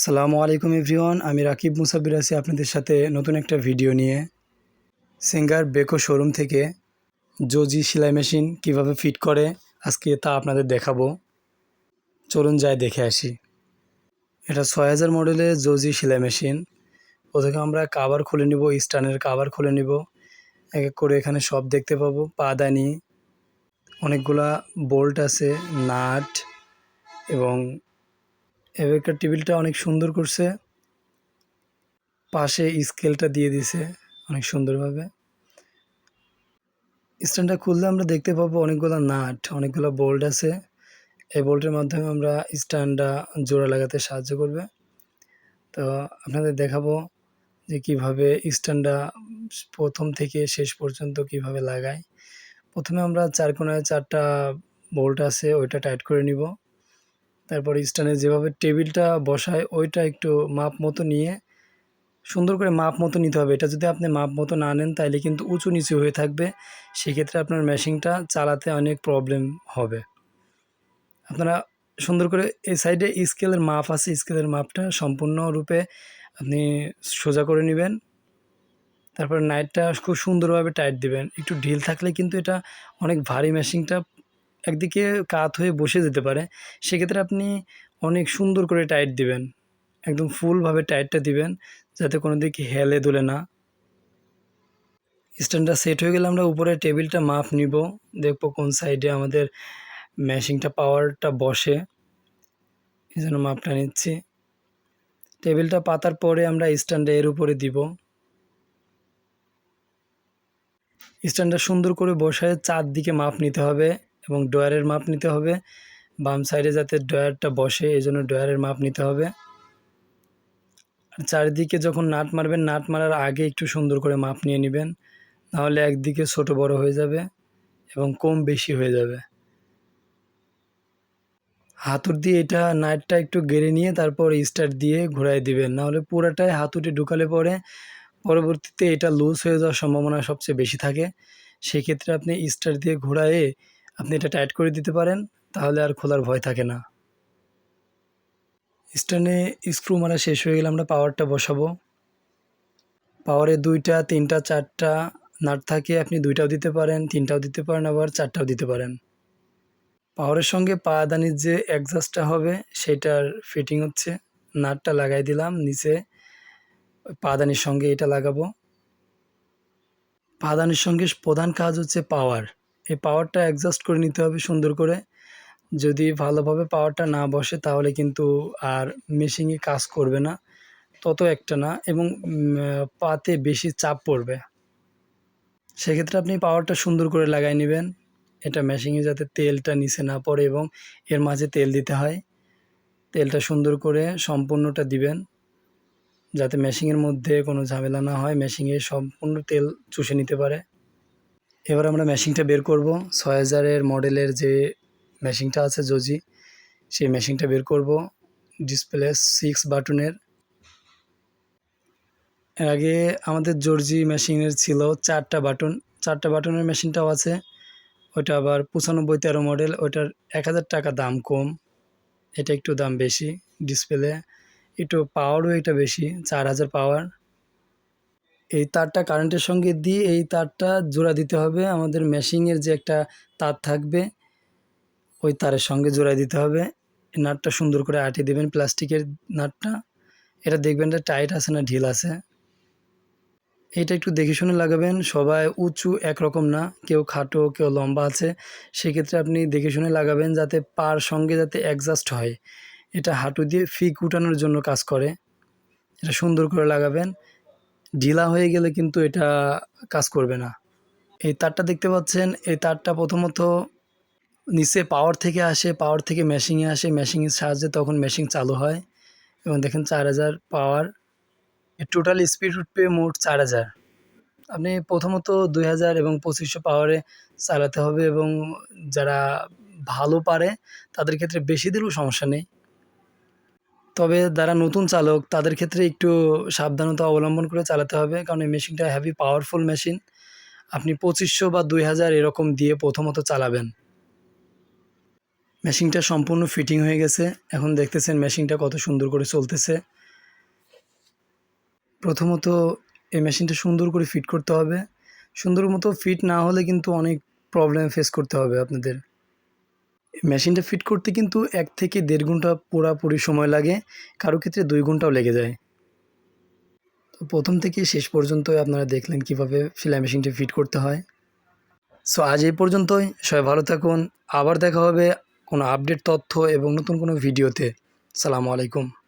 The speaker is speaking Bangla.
আসসালামু আলাইকুম এভরিওয়ান, আমি রাকিব মুসাবির আছি আপনাদের সাথে নতুন একটা ভিডিও নিয়ে। সিঙ্গার বেকো শোরুম থেকে জোজি সেলাই মেশিন কীভাবে ফিট করে, আজকে তা আপনাদের দেখাবো। চলুন যাই দেখে আসি। এটা ছয় হাজার মডেলের জোজি সেলাই মেশিন। প্রথমে আমরা কাভার খুলে নিব স্টানের কাভার খুলে নিব। এক এক করে এখানে সব দেখতে পাবো, পাদানি, অনেকগুলা বোল্ট আছে, নাট এবং এবেকার টেবিলটা অনেক সুন্দর করছে। পাশে স্কেলটা দিয়ে দিছে অনেক সুন্দরভাবে। স্ট্যান্ডটা খুললে আমরা দেখতে পাবো অনেকগুলো নাট, অনেকগুলো বোল্ট আছে। এই বোল্টের মাধ্যমে আমরা স্ট্যান্ডটা জোড়া লাগাতে সাহায্য করবে। তো আপনাদের দেখাবো যে কীভাবে স্ট্যান্ডটা প্রথম থেকে শেষ পর্যন্ত কীভাবে লাগায়। প্রথমে আমরা চার কোনায় চারটা বোল্ট আছে, ওইটা টাইট করে নিব। তারপর স্ট্যান্ডে যেভাবে টেবিলটা বসায়, ওইটা একটু মাপ মতো নিয়ে সুন্দর করে মাপ মতো নিতে হবে। এটা যদি আপনি মাপ মতো না নেন তাহলে কিন্তু উঁচু নিচু হয়ে থাকবে। সেক্ষেত্রে আপনার মেশিনটা চালাতে অনেক প্রবলেম হবে। আপনারা সুন্দর করে এই সাইডে স্কেলের মাপ আছে স্কেলের মাপটা সম্পূর্ণরূপে আপনি সোজা করে নেবেন। তারপর নাইটটা খুব সুন্দরভাবে টাইট দিবেন। একটু ঢিল থাকলে কিন্তু এটা অনেক ভারী মেশিনটা একদিকে কাত হয়ে বসে যেতে পারে, সেক্ষেত্রে আপনি অনেক সুন্দর করে টাইট দিবেন। একদম ফুলভাবে টাইটটা দিবেন, যাতে কোনো দিকে হেলে দুলে না। স্ট্যান্ডটা সেট হয়ে গেলে আমরা উপরে টেবিলটা মাপ নিব, দেখব কোন সাইডে আমাদের ম্যাশিংটা পাওয়ারটা বসে। এই জন্য মাপটা নিচ্ছি। টেবিলটা পাতার পরে আমরা স্ট্যান্ডটা এর উপরে দিব। স্ট্যান্ডটা সুন্দর করে বসায় চারদিকে মাপ নিতে হবে। এবং ডয়ারের মাপ নিতে হবে। বাম সাইডে যাতে ডয়ারটা বসে এই জন্য ডয়ারের মাপ নিতে হবে। আর চারিদিকে যখন নাট মারবেন, নাট মারার আগে একটু সুন্দর করে মাপ নিয়ে নেবেন। নাহলে একদিকে ছোট বড় হয়ে যাবে এবং কম বেশি হয়ে যাবে। হাতুর দিয়ে এটা নাটটা একটু গেড়ে নিয়ে তারপর স্টার্ট দিয়ে ঘোরাই দিবেন। নাহলে পুরাটাই হাতুটি ঢুকালে পরে পরবর্তীতে এটা লুজ হয়ে যাওয়ার সম্ভাবনা সবচেয়ে বেশি থাকে। সেক্ষেত্রে আপনি স্টার দিয়ে ঘোরায়ে আপনি এটা টাইট করে দিতে পারেন, তাহলে আর খোলার ভয় থাকে না। স্ট্যান্ডে স্ক্রু মারা শেষ হয়ে গেলে আমরা পাওয়ারটা বসাবো। পাওয়ারে দুইটা, তিনটা, চারটা নাট থাকে, আপনি দুইটাও দিতে পারেন, তিনটাও দিতে পারেন, আবার চারটাও দিতে পারেন। পাওয়ারের সঙ্গে পাদানির যে অ্যাডজাস্টটা হবে, সেটার ফিটিং হচ্ছে। নাটটা লাগাই দিলাম, নিচে পাদানির সঙ্গে এটা লাগাবো। পাদানির সঙ্গে প্রধান কাজ হচ্ছে পাওয়ার। এই পাওয়ারটা অ্যাডজাস্ট করে নিতে হবে সুন্দর করে। যদি ভালোভাবে পাওয়ারটা না বসে তাহলে কিন্তু আর মেশিনে কাজ করবে না। তত একটা না এবং পাতে বেশি চাপ পড়বে। সেক্ষেত্রে আপনি পাওয়ারটা সুন্দর করে লাগাই নেবেন। এটা মেশিনে যাতে তেলটা নিচে না পড়ে এবং এর মাঝে তেল দিতে হয়। তেলটা সুন্দর করে সম্পূর্ণটা দিবেন। যাতে মেশিনের মধ্যে কোনো ঝামেলা না হয়। মেশিনে সম্পূর্ণ তেল চুষে নিতে পারে। এবার আমরা মেশিনটা বের করব। ছয় হাজারের মডেলের যে মেশিনটা আছে জজি সেই মেশিনটা বের করব। ডিসপ্লে সিক্স বাটনের। এর আগে আমাদের জর্জি মেশিনের ছিল চারটা বাটন। চারটা বাটনের মেশিনটাও আছে। ওইটা আবার পঁচানব্বই তেরো মডেল। ওইটার এক হাজার টাকা দাম কম। এটা একটু দাম বেশি। ডিসপ্লে একটু পাওয়ারও এটা বেশি, চার হাজার পাওয়ার এই তারটা কারেন্টের সঙ্গে দিয়ে এই তারটা জোড়া দিতে হবে। আমাদের মেশিনের যে একটা তার থাকবে, ওই তারের সঙ্গে জোড়া দিতে হবে। নাটটা সুন্দর করে আটে দেবেন প্লাস্টিকের নাটটা। এটা দেখবেন যে টাইট আছে না, ঢিল আছে। এটা একটু দেখে শুনে লাগাবেন, সবাই উঁচু একরকম না, কেউ খাটো, কেউ লম্বা আছে। সেক্ষেত্রে আপনি দেখে শুনে লাগাবেন যাতে পার সঙ্গে যাতে অ্যাডজাস্ট হয়। এটা হাঁটু দিয়ে ফিক উঠানোর জন্য কাজ করে। এটা সুন্দর করে লাগাবেন। ঢিলা হয়ে গেলে কিন্তু এটা কাজ করবে না। এই তারটা দেখতে পাচ্ছেন, এই তারটা প্রথমত নিচে পাওয়ার থেকে আসে পাওয়ার থেকে মেশিংয়ে আসে মেশিংয়ের সাহায্যে তখন মেশিন চালু হয়। এবং দেখেন চার হাজার পাওয়ার টোটাল স্পিড উঠবে মোট চার হাজার। আপনি প্রথমত দুই হাজার এবং পঁচিশশো পাওয়ারে চালাতে হবে এবং যারা ভালো পারে, তাদের ক্ষেত্রে বেশি দিলেও সমস্যা নেই। তবে যারা নতুন চালক, তাদের ক্ষেত্রে একটু সাবধানতা অবলম্বন করে চালাতে হবে। কারণ এই মেশিনটা হ্যাভি পাওয়ারফুল মেশিন আপনি পঁচিশশো বা দুই হাজার এরকম দিয়ে প্রথমত চালাবেন। মেশিনটা সম্পূর্ণ ফিটিং হয়ে গেছে। এখন দেখতেছেন মেশিনটা কত সুন্দর করে চলতেছে। প্রথমত এই মেশিনটা সুন্দর করে ফিট করতে হবে। সুন্দর মতো ফিট না হলে কিন্তু অনেক প্রবলেম ফেস করতে হবে আপনাদের। মেশিনটা ফিট করতে কিন্তু এক থেকে দেড় ঘণ্টা পুরাপুরি সময় লাগে, কারও ক্ষেত্রে দুই ঘন্টাও লেগে যায়। তো প্রথম থেকে শেষ পর্যন্ত আপনারা দেখলেন কীভাবে সেলাই মেশিনটি ফিট করতে হয়। সো আজ এই পর্যন্তই, সবাই ভালো থাকুন, আবার দেখা হবে কোনো আপডেট তথ্য এবং নতুন কোনো ভিডিওতে। সালামু আলাইকুম।